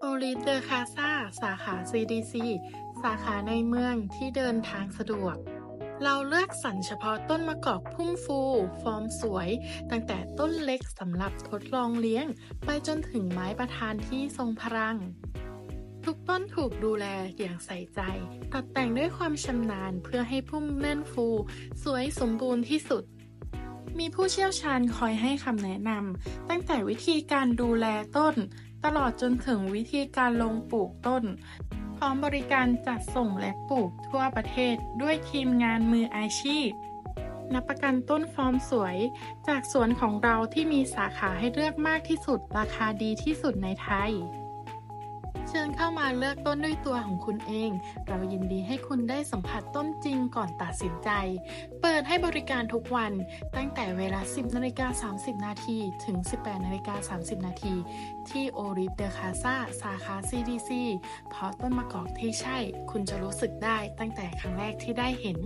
โอลิเดอคาซาสาขา CDC สาขาในเมืองที่เดินทางสะดวก เราเลือกสรรเฉพาะต้นมะกอกพุ่มฟู ฟอร์มสวย ตั้งแต่ต้นเล็กสำหรับทดลองเลี้ยง ไปจนถึงไม้ประธานที่ทรงพลัง ทุกต้นถูกดูแลอย่างใส่ใจ ตัดแต่งด้วยความชำนาญเพื่อให้พุ่มแน่นฟู สวยสมบูรณ์ที่สุดมีผู้เชี่ยวชาญคอยให้คำแนะนำตั้งแต่วิธีการดูแลต้น ตลอดจนถึงวิธีการลงปลูกต้น พร้อมบริการจัดส่งและปลูกทั่วประเทศด้วยทีมงานมืออาชีพ นับประกันต้นฟอร์มสวย จากสวนของเราที่มีสาขาให้เลือกมากที่สุดราคาดีที่สุดในไทย เชิญเข้ามาเลือกต้นด้วยตัวของคุณเอง เรายินดีให้คุณได้สัมผัสต้นจริงก่อนตัดสินใจ เปิดให้บริการทุกวันตั้งแต่เวลา 10นาฬิกา30 นาทีถึง 18นาฬิกา30 นาทีที่โอริฟเดอคาซาสาขา CDC เพราะต้นมะกอกที่ใช่ คุณจะรู้สึกได้ตั้งแต่ครั้งแรกที่ได้เห็น